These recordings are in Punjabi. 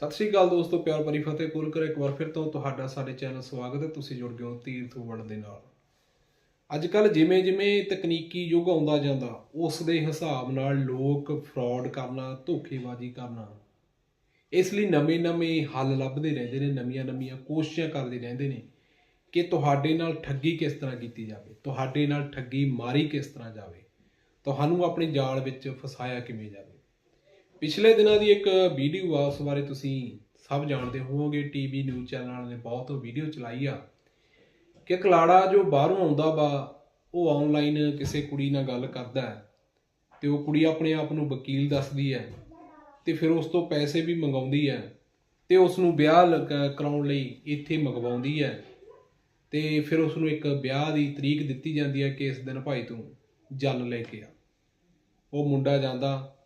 ਸਤਿ ਸ਼੍ਰੀ ਅਕਾਲ ਦੋਸਤੋ, ਪਿਆਰ ਭਰੀ ਫਤਿਹ ਕੁਲ ਕਰ ਇੱਕ ਵਾਰ ਫਿਰ ਤੋਂ ਤੁਹਾਡਾ ਸਾਡੇ ਚੈਨਲ ਸਵਾਗਤ ਹੈ, ਤੁਸੀਂ ਜੁੜ ਗਏ ਹੋ ਤੀਰਥ ਵੜ ਦੇ ਨਾਲ। ਅੱਜ ਕੱਲ ਜਿਵੇਂ ਜਿਵੇਂ ਤਕਨੀਕੀ ਯੁੱਗ ਆਉਂਦਾ ਜਾਂਦਾ, ਉਸ ਦੇ ਹਿਸਾਬ ਨਾਲ ਲੋਕ ਫਰਾਡ ਕਰਨਾ, ਧੋਖੇਬਾਜ਼ੀ ਕਰਨਾ, ਇਸ ਲਈ ਨਵੇਂ-ਨਵੇਂ ਹੱਲ ਲੱਭਦੇ ਰਹਿੰਦੇ ਨੇ ਨਵੀਆਂ-ਨਵੀਆਂ ਕੋਸ਼ਿਸ਼ਾਂ ਕਰਦੇ ਰਹਿੰਦੇ ਨੇ ਕਿ ਤੁਹਾਡੇ ਨਾਲ ਠੱਗੀ ਕਿਸ ਤਰ੍ਹਾਂ ਕੀਤੀ ਜਾਵੇ, ਤੁਹਾਡੇ ਨਾਲ ਠੱਗੀ ਮਾਰੀ ਕਿਸ ਤਰ੍ਹਾਂ ਜਾਵੇ, ਤੁਹਾਨੂੰ ਆਪਣੇ ਜਾਲ ਵਿੱਚ ਫਸਾਇਆ ਕਿਵੇਂ ਜਾਵੇ। ਪਿਛਲੇ ਦਿਨਾਂ ਦੀ ਇੱਕ ਵੀਡੀਓ ਆ, ਉਸ ਬਾਰੇ ਤੁਸੀਂ ਸਭ ਜਾਣਦੇ ਹੋਵੋਗੇ। ਟੀਵੀ ਨਿਊਜ਼ ਚੈਨਲ ਨੇ ਬਹੁਤ ਵੀਡੀਓ ਚਲਾਈ ਆ। ਕਿ ਕਲਾੜਾ ਜੋ ਬਾਹਰੋਂ ਆਉਂਦਾ ਵਾ, ਉਹ ਆਨਲਾਈਨ ਕਿਸੇ ਕੁੜੀ ਨਾਲ ਗੱਲ ਕਰਦਾ ਹੈ ਤੇ ਉਹ ਕੁੜੀ ਆਪਣੇ ਆਪ ਨੂੰ ਵਕੀਲ ਦੱਸਦੀ ਹੈ ਤੇ ਫਿਰ ਉਸ ਤੋਂ ਪੈਸੇ ਵੀ ਮੰਗਾਉਂਦੀ ਹੈ ਤੇ ਉਸ ਨੂੰ ਵਿਆਹ ਲਗਾ- ਕਰਾਉਣ ਲਈ ਇੱਥੇ ਮੰਗਵਾਉਂਦੀ ਹੈ ਤੇ ਫਿਰ ਉਸ ਨੂੰ ਇੱਕ ਵਿਆਹ ਦੀ ਤਰੀਕ ਦਿੱਤੀ ਜਾਂਦੀ ਹੈ ਕਿ ਇਸ ਦਿਨ ਭਾਈ ਤੂੰ ਜਲ ਲੈ ਕੇ ਆ। ਉਹ ਮੁੰਡਾ ਜਾਂਦਾ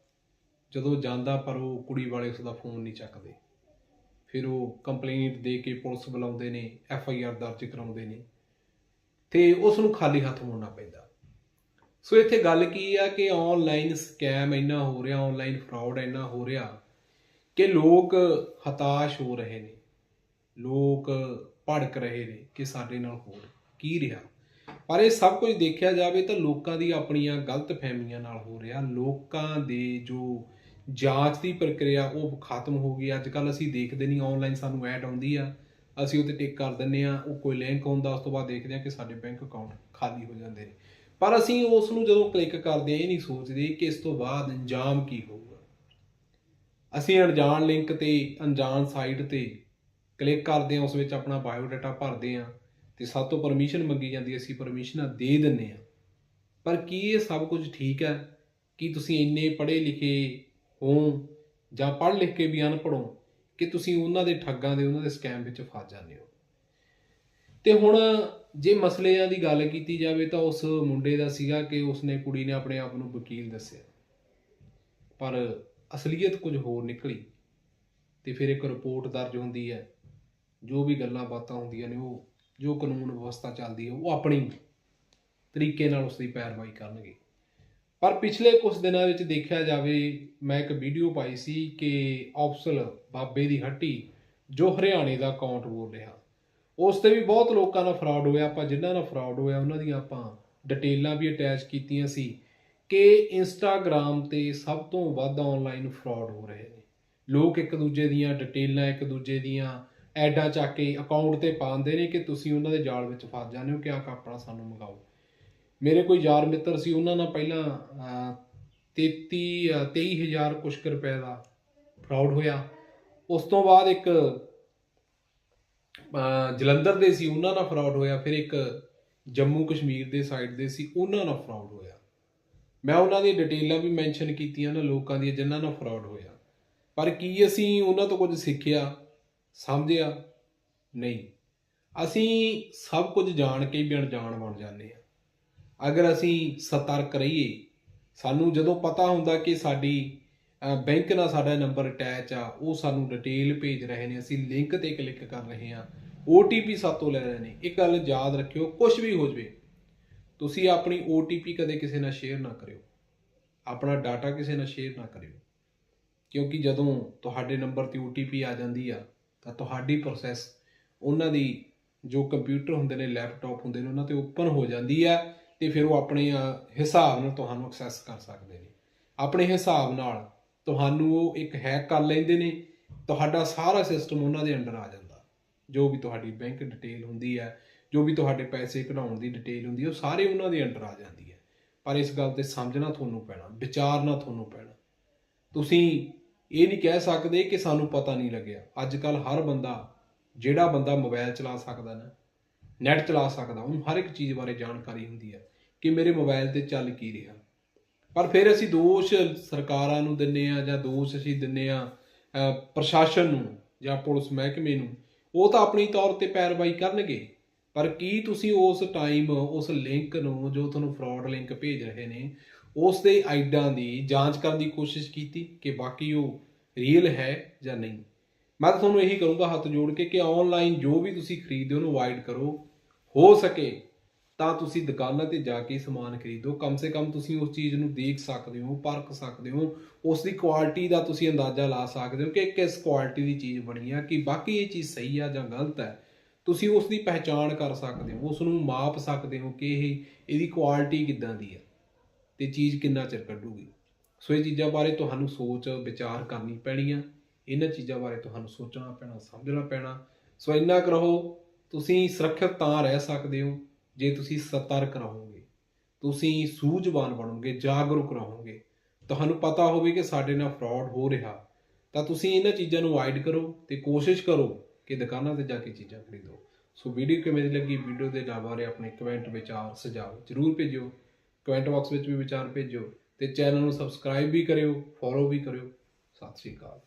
ਜਦੋਂ ਜਾਂਦਾ ਪਰ ਉਹ ਕੁੜੀ ਵਾਲੇ ਉਸ ਦਾ ਫੋਨ ਨਹੀਂ ਚੱਕਦੇ। ਫਿਰ ਉਹ ਕੰਪਲੇਂਟ ਦੇ ਕੇ ਪੁਲਿਸ ਬੁਲਾਉਂਦੇ ਨੇ ਐਫ ਆਈ ਆਰ ਦਰਜ ਕਰਾਉਂਦੇ ਨੇ। ਤੇ ਉਸ ਨੂੰ ਖਾਲੀ ਹੱਥ ਮੁੜਨਾ ਪੈਂਦਾ। ਸੋ ਇੱਥੇ ਗੱਲ ਕੀ ਆ ਕਿ ਆਨਲਾਈਨ ਸਕੈਮ ਇੰਨਾ ਹੋ ਰਿਹਾ ਆਨਲਾਈਨ ਫਰਾਡ ਇੰਨਾ ਹੋ ਰਿਹਾ ਕਿ ਲੋਕ ਹਤਾਸ਼ ਹੋ ਰਹੇ ਨੇ। ਲੋਕ ਭੜਕ ਰਹੇ ਨੇ ਕਿ ਸਾਡੇ ਨਾਲ ਹੋਰ ਕੀ ਰਿਹਾ। ਪਰ ਇਹ ਸਭ ਕੁਝ ਦੇਖਿਆ ਜਾਵੇ ਤਾਂ ਲੋਕਾਂ ਦੀ ਆਪਣੀਆਂ ਗਲਤ ਫਹਿਮੀਆਂ ਨਾਲ ਹੋ ਰਿਹਾ। ਲੋਕਾਂ ਦੇ ਜੋ ਜਾਂਚ ਦੀ ਪ੍ਰਕਿਰਿਆ ਉਹ ਖਤਮ ਹੋ ਗਈ। ਅੱਜ ਕੱਲ ਅਸੀਂ ਦੇਖਦੇ ਨਹੀਂ ਆਨਲਾਈਨ ਸਾਨੂੰ ਐਡ ਆਉਂਦੀ ਆ। ਅਸੀਂ ਉਹ 'ਤੇ ਟਿਕ ਕਰ ਦਿੰਨੇ ਆ, ਉਹ ਕੋਈ ਲਿੰਕ ਆਉਂਦਾ ਉਸ ਤੋਂ ਬਾਅਦ ਦੇਖਦੇ ਆ ਕਿ ਸਾਡੇ ਬੈਂਕ ਅਕਾਊਂਟ ਖਾਲੀ ਹੋ ਜਾਂਦੇ ਨੇ। ਪਰ ਅਸੀਂ ਉਸ ਨੂੰ ਜਦੋਂ ਕਲਿੱਕ ਕਰਦੇ ਆ, ਇਹ ਨਹੀਂ ਸੋਚਦੇ ਕਿ ਇਸ ਤੋਂ ਬਾਅਦ ਅੰਜਾਮ ਕੀ ਹੋਊਗਾ। ਅਸੀਂ ਅਣਜਾਣ ਲਿੰਕ ਤੇ, ਅਣਜਾਣ ਸਾਈਟ ਤੇ ਕਲਿੱਕ ਕਰਦੇ ਆ, ਉਸ ਵਿੱਚ ਆਪਣਾ ਬਾਇਓ ਡਾਟਾ ਭਰਦੇ ਆ ਤੇ ਸਭ ਤੋਂ ਪਰਮਿਸ਼ਨ ਮੰਗੀ ਜਾਂਦੀ ਅਸੀਂ ਪਰਮਿਸ਼ਨਾਂ ਦੇ ਦਿੰਨੇ ਆ। ਪਰ ਕੀ ਇਹ ਸਭ ਕੁਝ ਠੀਕ ਹੈ? ਕੀ ਤੁਸੀਂ ਇੰਨੇ ਪੜ੍ਹੇ ਲਿਖੇ ਹੋ ਜਾਂ ਪੜ੍ਹ ਲਿਖ ਕੇ ਵੀ ਅਨਪੜ੍ਹ ਹੋ ਕਿ ਤੁਸੀਂ ਉਹਨਾਂ ਦੇ ਠੱਗਾਂ ਦੇ, ਉਹਨਾਂ ਦੇ ਸਕੈਮ ਵਿੱਚ ਫਸ ਜਾਂਦੇ ਹੋ। ਤੇ ਹੁਣ ਜੇ ਮਸਲਿਆਂ ਦੀ ਗੱਲ ਕੀਤੀ ਜਾਵੇ ਤਾਂ ਉਸ ਮੁੰਡੇ ਦਾ ਸੀਗਾ ਕਿ ਉਸਨੇ ਕੁੜੀ ਨੇ ਆਪਣੇ ਆਪ ਨੂੰ ਵਕੀਲ ਦੱਸਿਆ। ਪਰ ਅਸਲੀਅਤ ਕੁਝ ਹੋਰ ਨਿਕਲੀ ਤੇ ਫਿਰ ਇੱਕ ਰਿਪੋਰਟ ਦਰਜ ਹੁੰਦੀ ਹੈ। ਜੋ ਵੀ ਗੱਲਾਂ ਬਾਤਾਂ ਹੁੰਦੀਆਂ ਨੇ ਉਹ, ਜੋ ਕਾਨੂੰਨ ਵਿਵਸਥਾ ਚੱਲਦੀ ਹੈ, ਉਹ ਆਪਣੀ ਤਰੀਕੇ ਨਾਲ ਉਸ ਦੀ ਪੈਰਵਾਈ ਕਰਨਗੇ। ਪਰ ਪਿਛਲੇ ਕੁਝ ਦਿਨਾਂ ਵਿੱਚ ਦੇਖਿਆ ਜਾਵੇ, ਮੈਂ ਇੱਕ ਵੀਡੀਓ ਪਾਈ ਸੀ ਕਿ ਅਫਸਲ ਬਾਬੇ ਦੀ ਹੱਟੀ, ਜੋ ਹਰਿਆਣੇ ਦਾ ਅਕਾਊਂਟ ਬੋਲ ਰਿਹਾ। ਉਸ ਤੇ ਵੀ ਬਹੁਤ ਲੋਕਾਂ ਨਾਲ ਫਰਾਡ ਹੋਇਆ, ਆਪਾਂ ਜਿਨ੍ਹਾਂ ਨਾਲ ਫਰਾਡ ਹੋਇਆ, ਉਹਨਾਂ ਦੀਆਂ ਆਪਾਂ ਡਿਟੇਲਾਂ ਵੀ ਅਟੈਚ ਕੀਤੀਆਂ ਸੀ ਕਿ ਇੰਸਟਾਗ੍ਰam ਤੇ ਸਭ ਤੋਂ ਵੱਧ ਆਨਲਾਈਨ ਫਰਾਡ ਹੋ ਰਹੇ ਨੇ। ਲੋਕ ਇੱਕ ਦੂਜੇ ਦੀਆਂ ਡਿਟੇਲਾਂ ਇੱਕ ਦੂਜੇ ਦੀਆਂ ਐਡਾਂ ਚੱਕ ਕੇ ਅਕਾਊਂਟ ਤੇ ਪਾਉਂਦੇ ਨੇ ਕਿ ਤੁਸੀਂ ਉਹਨਾਂ ਦੇ ਜਾਲ ਵਿੱਚ ਫਸ ਜਾਂਦੇ ਹੋ ਕਿ ਆ ਕੱਪੜਾ ਸਾਨੂੰ ਮੰਗਾਓ। ਮੇਰੇ ਕੋਈ ਯਾਰ ਮਿੱਤਰ ਸੀ ਉਹਨਾਂ ਨਾਲ ਪਹਿਲਾਂ ਅਹ, 33 ਅਹ, 23000 ਕੁਛ ਕੁ ਰੁਪਏ ਦਾ ਫਰਾਡ ਹੋਇਆ। ਉਸ ਤੋਂ ਬਾਅਦ ਇੱਕ ਜਲੰਧਰ ਦੇ ਸੀ ਉਹਨਾਂ ਨਾਲ ਫਰਾਡ ਹੋਇਆ। ਫਿਰ ਇੱਕ ਜੰਮੂ ਕਸ਼ਮੀਰ ਦੇ ਸਾਈਡ ਦੇ ਸੀ ਉਹਨਾਂ ਨਾਲ ਫਰਾਡ ਹੋਇਆ। ਮੈਂ ਉਹਨਾਂ ਦੀਆਂ ਡਿਟੇਲਾਂ ਵੀ ਮੈਂਸ਼ਨ ਕੀਤੀਆਂ ਉਹਨਾਂ ਲੋਕਾਂ ਦੀਆਂ ਜਿਨ੍ਹਾਂ ਨਾਲ ਫਰਾਡ ਹੋਇਆ। ਪਰ ਕੀ ਅਸੀਂ ਉਹਨਾਂ ਤੋਂ ਕੁਝ ਸਿੱਖਿਆ ਸਮਝਿਆ? ਨਹੀਂ। ਅਸੀਂ ਸਭ ਕੁਝ ਜਾਣ ਕੇ ਵੀ ਅਣਜਾਣ ਬਣ ਜਾਂਦੇ ਆ ਅਗਰ ਅਸੀਂ ਸਤਰਕ ਰਹੀਏ, ਸਾਨੂੰ ਜਦੋਂ ਪਤਾ ਹੁੰਦਾ ਕਿ ਸਾਡੀ ਬੈਂਕ ਨਾਲ ਸਾਡਾ ਨੰਬਰ ਅਟੈਚ ਆ, ਉਹ ਸਾਨੂੰ ਡਿਟੇਲ ਭੇਜ ਰਹੇ ਨੇ, ਅਸੀਂ ਲਿੰਕ ਤੇ ਕਲਿੱਕ ਕਰ ਰਹੇ ਹਾਂ OTP ਸਾਤੋਂ ਲੈ ਰਹੇ ਨੇ। ਇਹ ਗੱਲ ਯਾਦ ਰੱਖਿਓ ਕੁਝ ਵੀ ਹੋ ਜਵੇ, ਤੁਸੀਂ ਆਪਣੀ OTP ਕਦੇ ਕਿਸੇ ਨਾਲ ਸ਼ੇਅਰ ਨਾ ਕਰਿਓ। ਆਪਣਾ ਡਾਟਾ ਕਿਸੇ ਨਾਲ ਸ਼ੇਅਰ ਨਾ ਕਰਿਓ। ਕਿਉਂਕਿ ਜਦੋਂ ਤੁਹਾਡੇ ਨੰਬਰ ਤੇ OTP ਆ ਜਾਂਦੀ ਆ, ਤਾਂ ਤੁਹਾਡੀ ਪ੍ਰੋਸੈਸ ਉਹਨਾਂ ਦੀ ਜੋ ਕੰਪਿਊਟਰ ਹੁੰਦੇ ਨੇ ਲੈਪਟਾਪ ਹੁੰਦੇ ਨੇ, ਉਹਨਾਂ ਤੇ ਓਪਨ ਹੋ ਜਾਂਦੀ ਆ। ਤੇ ਫਿਰ ਉਹ ਆਪਣੇ ਹਿਸਾਬ ਨਾਲ ਤੁਹਾਨੂੰ ਐਕਸੈਸ ਕਰ ਸਕਦੇ ਨੇ। ਆਪਣੇ ਹਿਸਾਬ ਨਾਲ ਤੁਹਾਨੂੰ ਉਹ ਇੱਕ ਹੈਕ ਕਰ ਲੈਂਦੇ ਨੇ, ਤੁਹਾਡਾ ਸਾਰਾ ਸਿਸਟਮ ਉਹਨਾਂ ਦੇ ਅੰਡਰ ਆ ਜਾਂਦਾ। ਜੋ ਵੀ ਤੁਹਾਡੀ ਬੈਂਕ ਡਿਟੇਲ ਹੁੰਦੀ ਹੈ, ਜੋ ਵੀ ਤੁਹਾਡੇ ਪੈਸੇ ਕਢਾਉਣ ਦੀ ਡਿਟੇਲ ਹੁੰਦੀ ਹੈ, ਉਹ ਸਾਰੇ ਉਹਨਾਂ ਦੇ ਅੰਡਰ ਆ ਜਾਂਦੀ ਹੈ। ਪਰ ਇਸ ਗੱਲ ਤੇ ਸਮਝਣਾ ਤੁਹਾਨੂੰ ਪੈਣਾ, ਵਿਚਾਰਨਾ ਤੁਹਾਨੂੰ ਪੈਣਾ। ਤੁਸੀਂ ਇਹ ਨਹੀਂ ਕਹਿ ਸਕਦੇ ਕਿ ਸਾਨੂੰ ਪਤਾ ਨਹੀਂ ਲੱਗਿਆ। ਅੱਜ ਕੱਲ ਹਰ ਬੰਦਾ, ਜਿਹੜਾ ਬੰਦਾ ਮੋਬਾਈਲ ਚਲਾ ਸਕਦਾ ਨਾ ਨੈਟ ਚਲਾ ਸਕਦਾ, ਉਹਨੂੰ ਹਰ ਇੱਕ ਚੀਜ਼ ਬਾਰੇ ਜਾਣਕਾਰੀ ਹੁੰਦੀ ਹੈ। ਕਿ ਮੇਰੇ ਮੋਬਾਈਲ ਤੇ ਚੱਲ ਕੀ ਰਿਹਾ। ਪਰ ਫਿਰ ਅਸੀਂ ਦੋਸ਼ ਸਰਕਾਰਾਂ ਨੂੰ ਦਿੰਨੇ ਆ ਜਾਂ ਦੋਸ਼ ਅਸੀਂ ਦਿੰਨੇ ਆ ਪ੍ਰਸ਼ਾਸਨ ਨੂੰ ਜਾਂ ਪੁਲਿਸ ਮਹਿਕਮੇ ਨੂੰ, ਉਹ ਤਾਂ ਆਪਣੀ ਤੌਰ ਤੇ ਪੈਰਵਾਈ ਕਰਨਗੇ। ਪਰ ਕੀ ਤੁਸੀਂ ਉਸ ਟਾਈਮ ਉਸ ਲਿੰਕ ਨੂੰ, ਜੋ ਤੁਹਾਨੂੰ ਫਰਾਡ ਲਿੰਕ ਭੇਜ ਰਹੇ ਨੇ, ਉਸ ਦੇ ਆਈਡਾਂ ਦੀ ਜਾਂਚ ਕਰਨ ਦੀ ਕੋਸ਼ਿਸ਼ ਕੀਤੀ ਕਿ ਬਾਕੀ ਉਹ ਰੀਅਲ ਹੈ ਜਾਂ ਨਹੀਂ? ਮੈਂ ਤਾਂ ਤੁਹਾਨੂੰ ਇਹੀ ਕਰੂੰਗਾ ਹੱਥ ਜੋੜ ਕੇ ਕਿ ਆਨਲਾਈਨ ਜੋ ਵੀ ਤੁਸੀਂ ਖਰੀਦਦੇ ਹੋ ਉਹਨੂੰ ਅਵਾਇਡ ਕਰੋ। ਹੋ ਸਕੇ ਤਾਂ ਤੁਸੀਂ ਦੁਕਾਨਾਂ ਤੇ ਜਾ ਕੇ ਸਮਾਨ ਖਰੀਦੋ। ਕਮ ਸੇ ਕਮ ਤੁਸੀਂ ਉਸ ਚੀਜ਼ ਨੂੰ ਦੇਖ ਸਕਦੇ ਹੋ, ਪਰਖ ਸਕਦੇ ਹੋ। ਉਸ ਦੀ ਕੁਆਲਿਟੀ ਦਾ ਤੁਸੀਂ ਅੰਦਾਜ਼ਾ ਲਾ ਸਕਦੇ ਹੋ ਕਿ ਕਿਸ ਕੁਆਲਿਟੀ ਦੀ ਚੀਜ਼ ਬਣੀ ਆ, ਕਿ ਬਾਕੀ ਇਹ ਚੀਜ਼ ਸਹੀ ਆ ਜਾਂ ਗਲਤ ਹੈ ਤੁਸੀਂ ਉਸ ਦੀ ਪਹਿਚਾਣ ਕਰ ਸਕਦੇ ਹੋ, ਉਸ ਨੂੰ ਮਾਪ ਸਕਦੇ ਹੋ ਕਿ ਇਹ, ਇਹਦੀ ਕੁਆਲਿਟੀ ਕਿੱਦਾਂ ਦੀ ਹੈ ਤੇ ਚੀਜ਼ ਕਿੰਨਾ ਚਿਰ ਕੱਢੂਗੀ। ਸੋ ਇਹ ਚੀਜ਼ਾਂ ਬਾਰੇ ਤੁਹਾਨੂੰ ਸੋਚ, ਵਿਚਾਰ ਕਰਨੀ ਪੈਣੀ ਆ। ਇਹਨਾਂ ਚੀਜ਼ਾਂ ਬਾਰੇ ਤੁਹਾਨੂੰ ਸੋਚਣਾ ਪੈਣਾ, ਸਮਝਣਾ ਪੈਣਾ। ਸੋ ਇੰਨਾ ਕੁ ਰਹੋ, ਤੁਸੀਂ ਸੁਰੱਖਿਅਤ ਤਾਂ ਰਹਿ ਸਕਦੇ ਹੋ। ਜੇ ਤੁਸੀਂ ਸਤਰਕ ਰਹੋਗੇ ਤੁਸੀਂ ਸੂਝਵਾਨ ਬਣੋਗੇ, ਜਾਗਰੂਕ ਰਹੋਗੇ, ਤੁਹਾਨੂੰ ਪਤਾ ਹੋਵੇ ਕਿ ਸਾਡੇ ਨਾਲ ਫਰਾਡ ਹੋ ਰਿਹਾ, ਤਾਂ ਤੁਸੀਂ ਇਹਨਾਂ ਚੀਜ਼ਾਂ ਨੂੰ ਅਵਾਇਡ ਕਰੋ ਤੇ ਕੋਸ਼ਿਸ਼ ਕਰੋ ਕਿ ਦੁਕਾਨਾਂ ਤੇ ਜਾ ਕੇ ਚੀਜ਼ਾਂ ਖਰੀਦੋ। ਸੋ ਵੀਡੀਓ ਕਿਵੇਂ ਦੀ ਲੱਗੀ? ਵੀਡੀਓ ਦੇ ਨਾਲ ਬਾਰੇ ਆਪਣੇ ਕਮੈਂਟ ਵਿਚਾਰ ਸੁਝਾਅ ਜਰੂਰ ਭੇਜਿਓ। ਕਮੈਂਟ ਬਾਕਸ ਵਿੱਚ ਵੀ ਵਿਚਾਰ ਭੇਜਿਓ ਤੇ ਚੈਨਲ ਨੂੰ ਸਬਸਕ੍ਰਾਈਬ ਵੀ ਕਰਿਓ ਫੋਲੋ ਵੀ ਕਰਿਓ। ਸਤਿ ਸ਼੍ਰੀ ਅਕਾਲ।